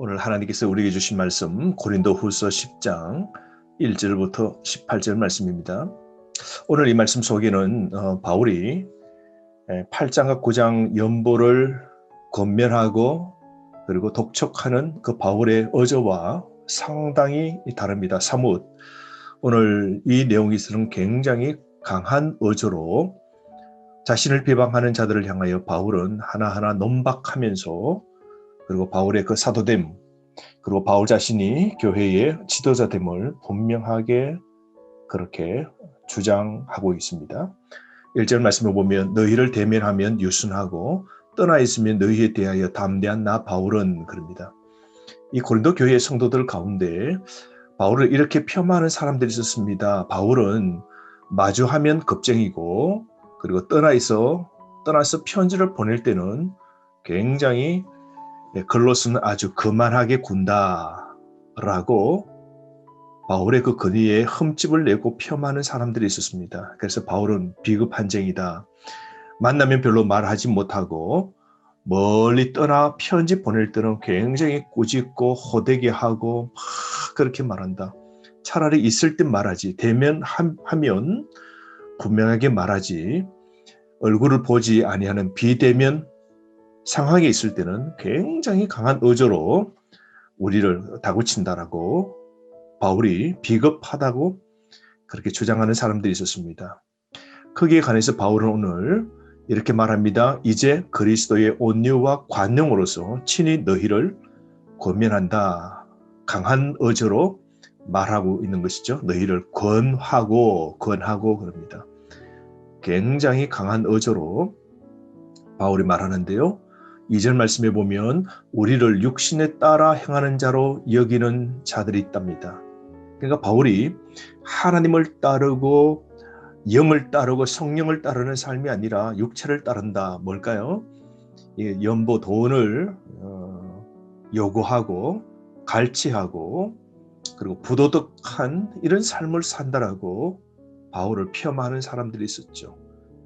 오늘 하나님께서 우리에게 주신 말씀 고린도 후서 10장 1절부터 18절 말씀입니다. 오늘 이 말씀 속에는 어, 바울이 8장과 9장 연보를 권면하고 그리고 독촉하는 그 바울의 어조와 상당히 다릅니다. 사뭇 오늘 이 내용에서는 굉장히 강한 어조로 자신을 비방하는 자들을 향하여 바울은 하나하나 논박하면서 그리고 바울의 그 사도됨 그리고 바울 자신이 교회의 지도자됨을 분명하게 그렇게 주장하고 있습니다. 1절 말씀을 보면 너희를 대면하면 유순하고 떠나 있으면 너희에 대하여 담대한 나 바울은 그럽니다. 이 고린도 교회의 성도들 가운데 바울을 이렇게 폄하하는 사람들이 있었습니다. 바울은 마주하면 겁쟁이고 그리고 떠나 있어 떠나서 편지를 보낼 때는 굉장히 네, 글로스는 아주 거만하게 군다라고 바울의 그 근위에 흠집을 내고 폄하하는 사람들이 있었습니다. 그래서 바울은 비급한 쟁이다. 만나면 별로 말하지 못하고 멀리 떠나 편지 보낼 때는 굉장히 꾸짖고 호되게 하고 막 그렇게 말한다. 차라리 있을 때 말하지 대면 하면 분명하게 말하지 얼굴을 보지 아니하는 비대면 상황에 있을 때는 굉장히 강한 의조로 우리를 다구친다라고 바울이 비겁하다고 그렇게 주장하는 사람들이 있었습니다. 크기에 관해서 바울은 오늘 이렇게 말합니다. 이제 그리스도의 온유와 관용으로서 친히 너희를 권면한다. 강한 어조로 말하고 있는 것이죠. 너희를 권하고 권하고 그럽니다. 굉장히 강한 어조로 바울이 말하는데요. 이절 말씀에 보면 우리를 육신에 따라 행하는 자로 여기는 자들이 있답니다. 그러니까 바울이 하나님을 따르고 영을 따르고 성령을 따르는 삶이 아니라 육체를 따른다. 뭘까요? 연보 돈을 어, 요구하고 갈취하고 그리고 부도덕한 이런 삶을 산다라고 바울을 폄하하는 사람들이 있었죠.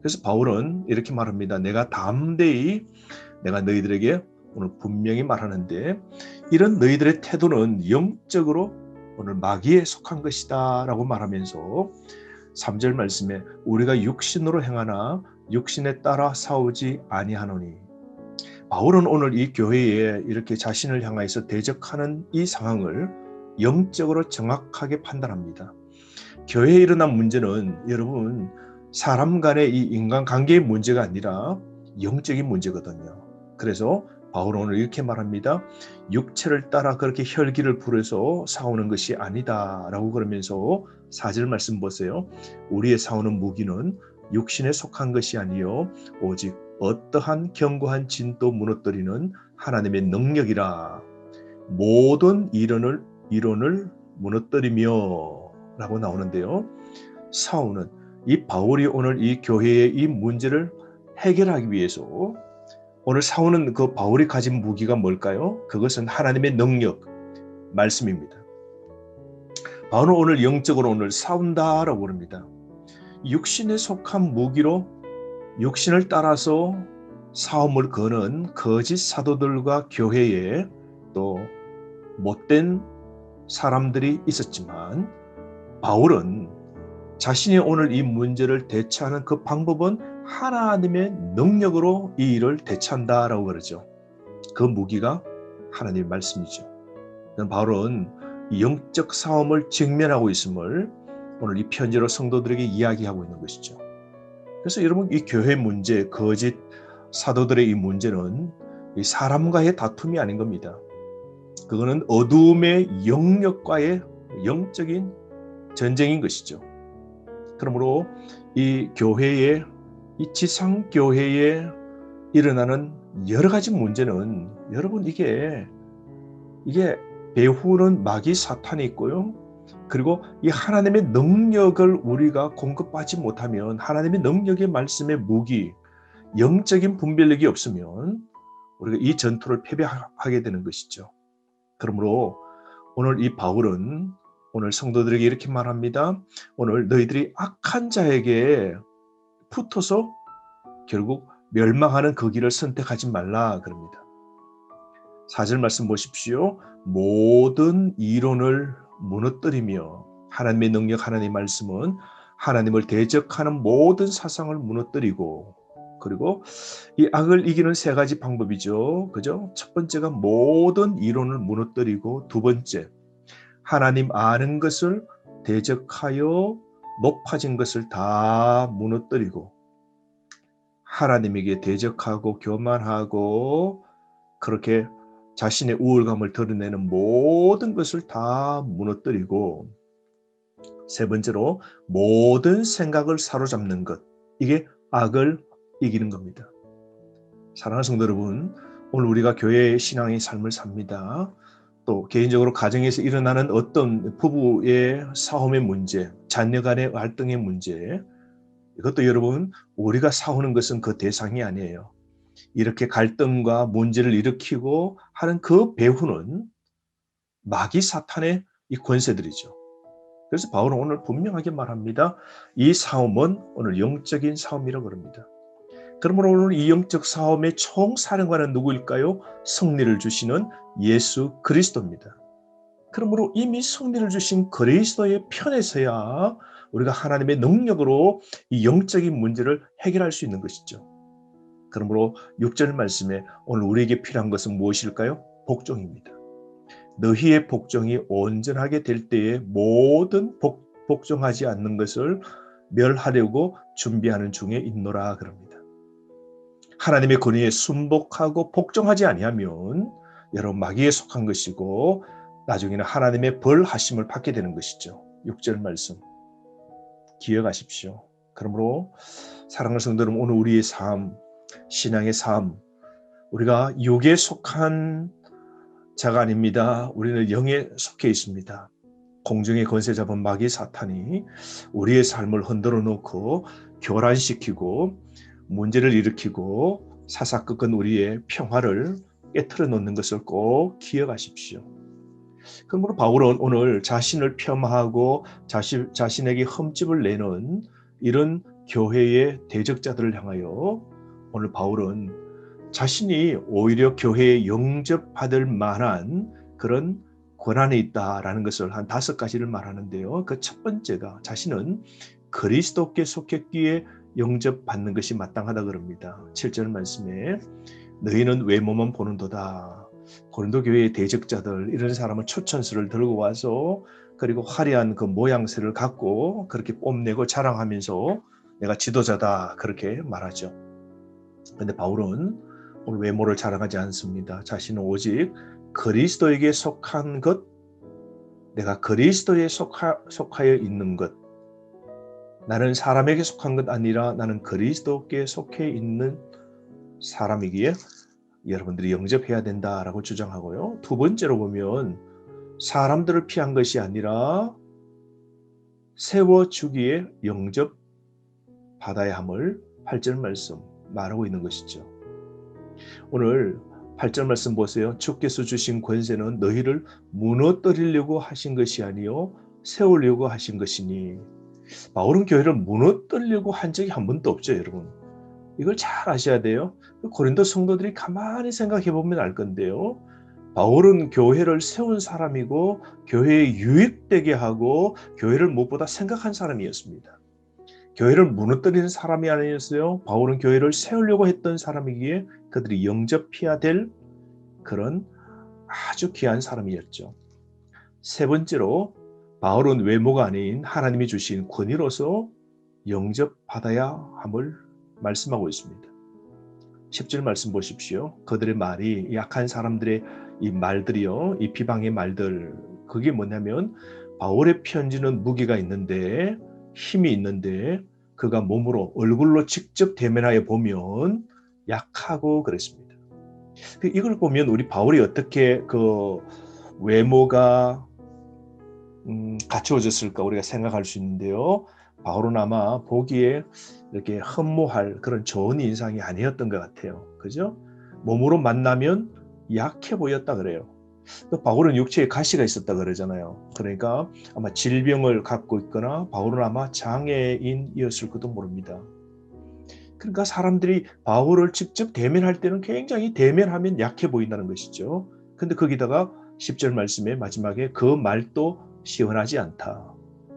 그래서 바울은 이렇게 말합니다. 내가 담대히 내가 너희들에게 오늘 분명히 말하는데 이런 너희들의 태도는 영적으로 오늘 마귀에 속한 것이다 라고 말하면서 3절 말씀에 우리가 육신으로 행하나 육신에 따라 싸우지 아니하노니 바울은 오늘 이 교회에 이렇게 자신을 향하여서 대적하는 이 상황을 영적으로 정확하게 판단합니다. 교회에 일어난 문제는 여러분 사람 간의 이 인간 관계의 문제가 아니라 영적인 문제거든요. 그래서 바울은 오늘 이렇게 말합니다. 육체를 따라 그렇게 혈기를 부려서 싸우는 것이 아니다라고 그러면서 사절 말씀 보세요. 우리의 싸우는 무기는 육신에 속한 것이 아니요 오직 어떠한 견고한 진도 무너뜨리는 하나님의 능력이라 모든 이론을 이론을 무너뜨리며라고 나오는데요. 싸우는 이 바울이 오늘 이 교회의 이 문제를 해결하기 위해서 오늘 사오는 그 바울이 가진 무기가 뭘까요? 그것은 하나님의 능력, 말씀입니다. 바울은 오늘 영적으로 오늘 싸운다라고 그럽니다. 육신에 속한 무기로 육신을 따라서 싸움을 거는 거짓 사도들과 교회에 또 못된 사람들이 있었지만 바울은 자신이 오늘 이 문제를 대처하는 그 방법은 하나님의 능력으로 이 일을 대처한다라고 그러죠. 그 무기가 하나님의 말씀이죠. 바울은 영적 싸움을 직면하고 있음을 오늘 이 편지로 성도들에게 이야기하고 있는 것이죠. 그래서 여러분 이 교회 문제, 거짓 사도들의 이 문제는 이 사람과의 다툼이 아닌 겁니다. 그거는 어두움의 영역과의 영적인 전쟁인 것이죠. 그러므로 이 교회의 이 지상 교회에 일어나는 여러 가지 문제는 여러분 이게 이게 배후는 마귀 사탄이 있고요. 그리고 이 하나님의 능력을 우리가 공급받지 못하면 하나님의 능력의 말씀의 무기, 영적인 분별력이 없으면 우리가 이 전투를 패배하게 되는 것이죠. 그러므로 오늘 이 바울은 오늘 성도들에게 이렇게 말합니다. 오늘 너희들이 악한 자에게 붙어서 결국 멸망하는 그 길을 선택하지 말라 그럽니다. 4절 말씀 보십시오. 모든 이론을 무너뜨리며 하나님의 능력 하나님의 말씀은 하나님을 대적하는 모든 사상을 무너뜨리고 그리고 이 악을 이기는 세 가지 방법이죠. 그죠? 첫 번째가 모든 이론을 무너뜨리고 두 번째 하나님 아는 것을 대적하여 높아진 것을 다 무너뜨리고 하나님에게 대적하고 교만하고 그렇게 자신의 우월감을 드러내는 모든 것을 다 무너뜨리고 세 번째로 모든 생각을 사로잡는 것 이게 악을 이기는 겁니다. 사랑하는 성도 여러분, 오늘 우리가 교회의 신앙의 삶을 삽니다. 또 개인적으로 가정에서 일어나는 어떤 부부의 싸움의 문제, 자녀 간의 갈등의 문제, 이것도 여러분 우리가 싸우는 것은 그 대상이 아니에요. 이렇게 갈등과 문제를 일으키고 하는 그 배후는 마귀 사탄의 이 권세들이죠. 그래서 바울은 오늘 분명하게 말합니다. 이 싸움은 오늘 영적인 싸움이라고 그럽니다. 그러므로 오늘 이 영적 싸움의 총사령관은 누구일까요? 승리를 주시는 예수 그리스도입니다. 그러므로 이미 승리를 주신 그리스도의 편에서야 우리가 하나님의 능력으로 이 영적인 문제를 해결할 수 있는 것이죠. 그러므로 6절 말씀에 오늘 우리에게 필요한 것은 무엇일까요? 복종입니다. 너희의 복종이 온전하게 될 때에 모든 복, 복종하지 않는 것을 멸하려고 준비하는 중에 있노라 그럽니다. 하나님의 권위에 순복하고 복종하지 아니하면 여러분 마귀에 속한 것이고 나중에는 하나님의 벌 하심을 받게 되는 것이죠. 6절 말씀 기억하십시오. 그러므로 사랑하는 성도 여러분 오늘 우리의 삶 신앙의 삶 우리가 육에 속한 자가 아닙니다. 우리는 영에 속해 있습니다. 공중의 권세 잡은 마귀 사탄이 우리의 삶을 흔들어 놓고 교란시키고 문제를 일으키고 사사건건 우리의 평화를 깨트려 놓는 것을 꼭 기억하십시오. 그러므로 바울은 오늘 자신을 폄하하고 자신, 자신에게 흠집을 내는 이런 교회의 대적자들을 향하여 오늘 바울은 자신이 오히려 교회에 영접받을 만한 그런 권한이 있다라는 것을 한 다섯 가지를 말하는데요. 그 첫 번째가 자신은 그리스도께 속했기에 영접받는 것이 마땅하다 그럽니다. 7절 말씀에 너희는 외모만 보는도다. 고린도 교회의 대적자들 이런 사람은 초천수를 들고 와서 그리고 화려한 그 모양새를 갖고 그렇게 뽐내고 자랑하면서 내가 지도자다 그렇게 말하죠. 근데 바울은 오늘 외모를 자랑하지 않습니다. 자신은 오직 그리스도에게 속한 것, 내가 그리스도에 속하, 속하여 있는 것, 나는 사람에게 속한 것 아니라 나는 그리스도께 속해 있는 사람이기에 여러분들이 영접해야 된다라고 주장하고요. 두 번째로 보면 사람들을 피한 것이 아니라 세워 주기에 영접 받아야 함을 8절 말씀 말하고 있는 것이죠. 오늘 8절 말씀 보세요. 주께서 주신 권세는 너희를 무너뜨리려고 하신 것이 아니요 세우려고 하신 것이니 바울은 교회를 무너뜨리려고 한 적이 한 번도 없죠, 여러분. 이걸 잘 아셔야 돼요. 고린도 성도들이 가만히 생각해 보면 알 건데요. 바울은 교회를 세운 사람이고 교회에 유익되게 하고 교회를 무엇보다 생각한 사람이었습니다. 교회를 무너뜨리는 사람이 아니었어요. 바울은 교회를 세우려고 했던 사람이기에 그들이 영접해야 될 그런 아주 귀한 사람이었죠. 세 번째로 바울은 외모가 아닌 하나님이 주신 권위로서 영접받아야 함을 말씀하고 있습니다. 10절 말씀 보십시오. 그들의 말이 약한 사람들의 이 말들이요. 이 비방의 말들. 그게 뭐냐면 바울의 편지는 무기가 있는데 힘이 있는데 그가 몸으로 얼굴로 직접 대면하여 보면 약하고 그랬습니다. 그 이걸 보면 우리 바울이 어떻게 그 외모가 음, 갖추어졌을까 우리가 생각할 수 있는데요. 바울은 아마 보기에 이렇게 흠모할 그런 좋은 인상이 아니었던 것 같아요. 그죠? 몸으로 만나면 약해 보였다 그래요. 또 바울은 육체에 가시가 있었다 그러잖아요. 그러니까 아마 질병을 갖고 있거나 바울은 아마 장애인이었을지도 모릅니다. 그러니까 사람들이 바울을 직접 대면할 때는 굉장히 대면하면 약해 보인다는 것이죠. 근데 거기다가 10절 말씀에 마지막에 그 말도 시원하지 않다.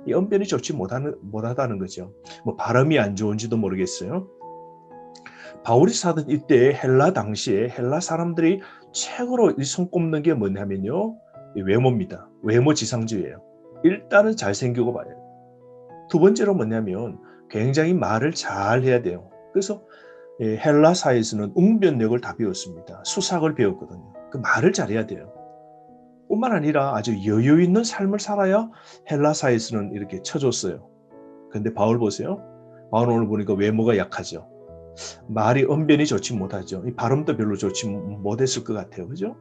이 언변이 좋지 못하는, 못하다는 거죠. 뭐 발음이 안 좋은지도 모르겠어요. 바울이 사던 이때 헬라 당시에 헬라 사람들이 최고로 손꼽는 게 뭐냐면요. 외모입니다. 외모 지상주의예요. 일단은 잘생기고 봐요. 두 번째로 뭐냐면 굉장히 말을 잘 해야 돼요. 그래서 헬라사에서는 웅변력을 다 배웠습니다. 수삭을 배웠거든요. 그 말을 잘해야 돼요. 뿐만 아니라 아주 여유 있는 삶을 살아야 헬라사에서는 이렇게 쳐줬어요. 근데 바울 보세요. 바울 오늘 보니까 외모가 약하죠. 말이 언변이 좋지 못하죠. 이 발음도 별로 좋지 못했을 것 같아요. 그죠?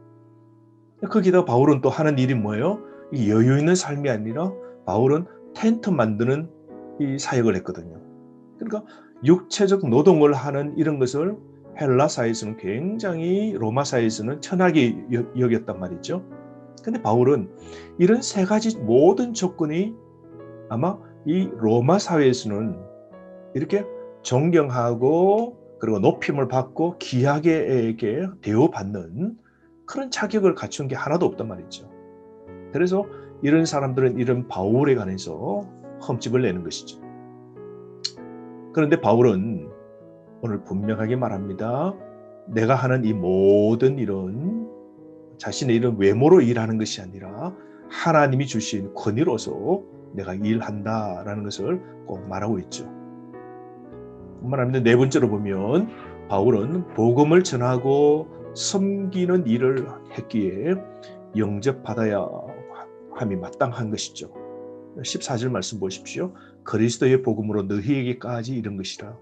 거기다 바울은 또 하는 일이 뭐예요? 이 여유 있는 삶이 아니라 바울은 텐트 만드는 이 사역을 했거든요. 그러니까 육체적 노동을 하는 이런 것을 헬라사에서는 굉장히 로마사에서는 천하게 여겼단 말이죠. 근데 바울은 이런 세 가지 모든 조건이 아마 이 로마 사회에서는 이렇게 존경하고 그리고 높임을 받고 귀하게 대우받는 그런 자격을 갖춘 게 하나도 없단 말이죠. 그래서 이런 사람들은 이런 바울에 관해서 흠집을 내는 것이죠. 그런데 바울은 오늘 분명하게 말합니다. 내가 하는 이 모든 일은 자신의 이런 외모로 일하는 것이 아니라 하나님이 주신 권위로서 내가 일한다라는 것을 꼭 말하고 있죠. 말합니다. 네 번째로 보면 바울은 복음을 전하고 섬기는 일을 했기에 영접받아야 함이 마땅한 것이죠. 14절 말씀 보십시오. 그리스도의 복음으로 너희에게까지 이런 것이라.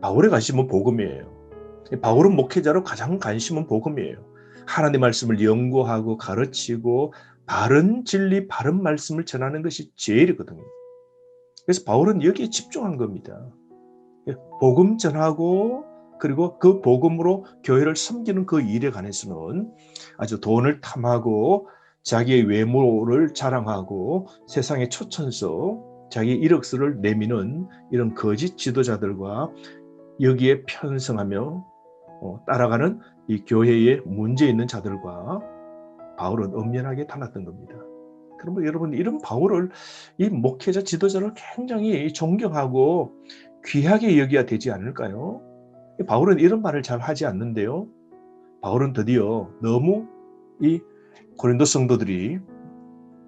바울의 관심은 복음이에요. 바울은 목회자로 가장 관심은 복음이에요. 하나님 말씀을 연구하고 가르치고 바른 진리, 바른 말씀을 전하는 것이 제일이거든요. 그래서 바울은 여기에 집중한 겁니다. 복음 전하고 그리고 그 복음으로 교회를 섬기는 그 일에 관해서는 아주 돈을 탐하고 자기의 외모를 자랑하고 세상의 초천서 자기 이력서를 내미는 이런 거짓 지도자들과 여기에 편성하며 어, 따라가는 이 교회에 문제 있는 자들과 바울은 엄연하게 달랐던 겁니다. 그러면 여러분 이런 바울을 이 목회자 지도자를 굉장히 존경하고 귀하게 여겨야 되지 않을까요? 바울은 이런 말을 잘 하지 않는데요. 바울은 드디어 너무 이 고린도 성도들이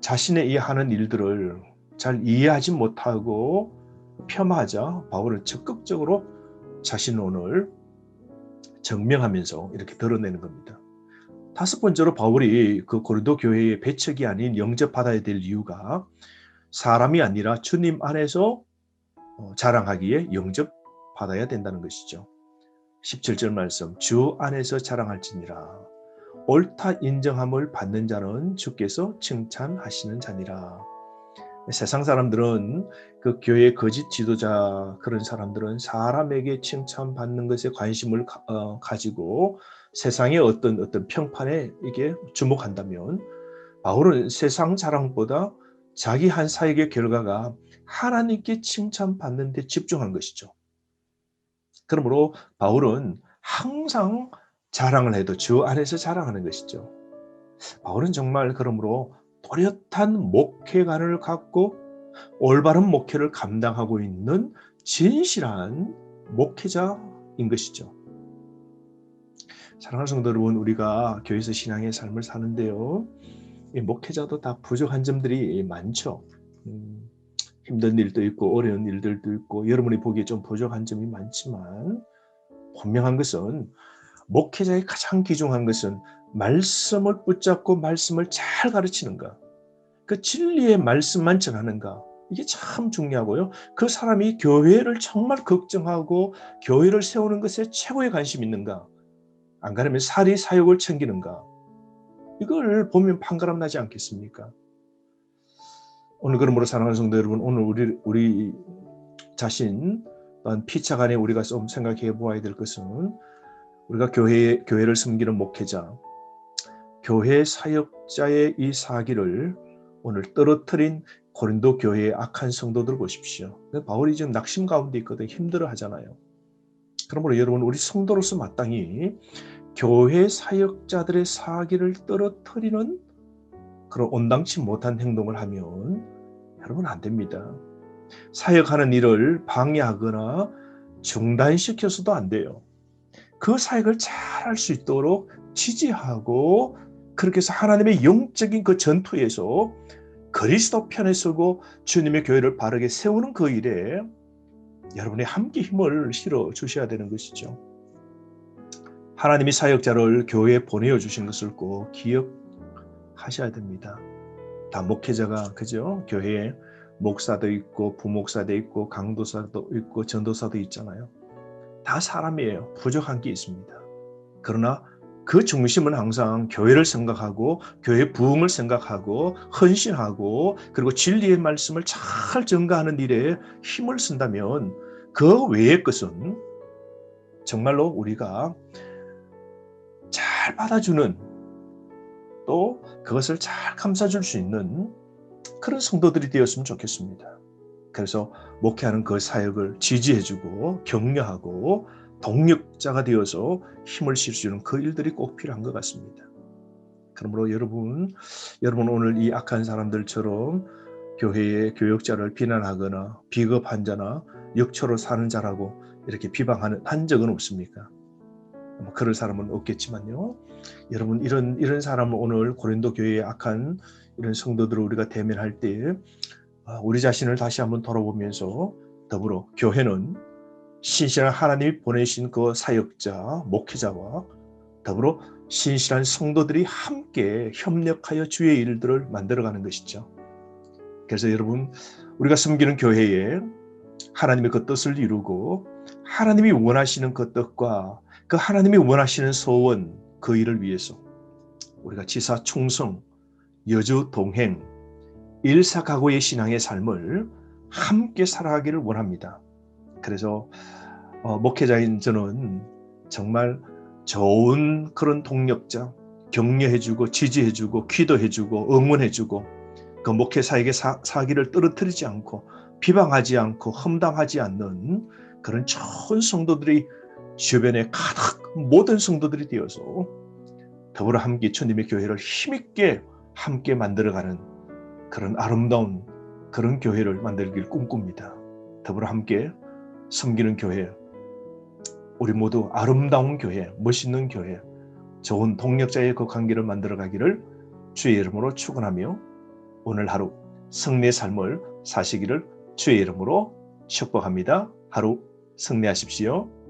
자신의 이 하는 일들을 잘 이해하지 못하고 폄하하자 바울은 적극적으로 자신론을 증명하면서 이렇게 드러내는 겁니다. 다섯 번째로 바울이 그 고린도 교회의 배척이 아닌 영접받아야 될 이유가 사람이 아니라 주님 안에서 어, 자랑하기에 영접받아야 된다는 것이죠. 17절 말씀 주 안에서 자랑할지니라 옳다 인정함을 받는 자는 주께서 칭찬하시는 자니라. 세상 사람들은 그 교회 거짓 지도자 그런 사람들은 사람에게 칭찬받는 것에 관심을 가, 어, 가지고 세상의 어떤 어떤 평판에 이게 주목한다면 바울은 세상 자랑보다 자기 한 사역의 결과가 하나님께 칭찬받는 데 집중한 것이죠. 그러므로 바울은 항상 자랑을 해도 주 안에서 자랑하는 것이죠. 바울은 정말 그러므로 또렷한 목회관을 갖고 올바른 목회를 감당하고 있는 진실한 목회자인 것이죠. 사랑하는 성도 여러분, 우리가 교회에서 신앙의 삶을 사는데요. 목회자도 다 부족한 점들이 많죠. 음, 힘든 일도 있고 어려운 일들도 있고 여러분이 보기에 좀 부족한 점이 많지만 분명한 것은 목회자의 가장 귀중한 것은 말씀을 붙잡고 말씀을 잘 가르치는가. 그 진리의 말씀만 전하는가. 이게 참 중요하고요. 그 사람이 교회를 정말 걱정하고 교회를 세우는 것에 최고의 관심 있는가. 안 그러면 사리 사욕을 챙기는가. 이걸 보면 판가름 나지 않겠습니까? 오늘 그러므로 사랑하는 성도 여러분, 오늘 우리 우리 자신 또한 피차 간에 우리가 좀 생각해 보아야 될 것은 우리가 교회 교회를 섬기는 목회자, 교회 사역자의 이 사기를 오늘 떨어뜨린 고린도 교회의 악한 성도들 보십시오. 바울이 지금 낙심 가운데 있거든 힘들어 하잖아요. 그러므로 여러분 우리 성도로서 마땅히 교회 사역자들의 사기를 떨어뜨리는 그런 온당치 못한 행동을 하면 여러분 안 됩니다. 사역하는 일을 방해하거나 중단시켜서도 안 돼요. 그 사역을 잘 할 수 있도록 지지하고 그렇게 해서 하나님의 영적인 그 전투에서 그리스도 편에 서고 주님의 교회를 바르게 세우는 그 일에 여러분이 함께 힘을 실어 주셔야 되는 것이죠. 하나님이 사역자를 교회에 보내어 주신 것을 꼭 기억하셔야 됩니다. 다 목회자가 그죠? 교회에 목사도 있고 부목사도 있고 강도사도 있고 전도사도 있잖아요. 다 사람이에요. 부족한 게 있습니다. 그러나 그 중심은 항상 교회를 생각하고 교회 부흥을 생각하고 헌신하고 그리고 진리의 말씀을 잘 전가하는 일에 힘을 쓴다면 그 외의 것은 정말로 우리가 잘 받아주는 또 그것을 잘 감싸줄 수 있는 그런 성도들이 되었으면 좋겠습니다. 그래서 목회하는 그 사역을 지지해주고 격려하고 동력자가 되어서 힘을 실수 있는 그 일들이 꼭 필요한 것 같습니다. 그러므로 여러분, 여러분 오늘 이 악한 사람들처럼 교회의 교역자를 비난하거나 비겁한 자나 역초로 사는 자라고 이렇게 비방하는 한 적은 없습니까? 뭐 그럴 사람은 없겠지만요. 여러분 이런 이런 사람을 오늘 고린도 교회의 악한 이런 성도들을 우리가 대면할 때 아, 우리 자신을 다시 한번 돌아보면서 더불어 교회는 신실한 하나님이 보내신 그 사역자, 목회자와 더불어 신실한 성도들이 함께 협력하여 주의 일들을 만들어가는 것이죠. 그래서 여러분 우리가 섬기는 교회에 하나님의 그 뜻을 이루고 하나님이 원하시는 그 뜻과 그 하나님이 원하시는 소원 그 일을 위해서 우리가 지사 충성, 여주 동행, 일사각오의 신앙의 삶을 함께 살아가기를 원합니다. 그래서 어, 목회자인 저는 정말 좋은 그런 동력자, 격려해주고 지지해주고 기도해주고 응원해주고 그 목회 사에게 사, 사기를 떨어뜨리지 않고 비방하지 않고 험담하지 않는 그런 좋은 성도들이 주변에 가득 모든 성도들이 되어서 더불어 함께 주님의 교회를 힘있게 함께 만들어가는 그런 아름다운 그런 교회를 만들길 꿈꿉니다. 더불어 함께 섬기는 교회, 우리 모두 아름다운 교회, 멋있는 교회, 좋은 동력자의 그 관계를 만들어 가기를 주의 이름으로 축원하며 오늘 하루 승리의 삶을 사시기를 주의 이름으로 축복합니다. 하루 승리하십시오.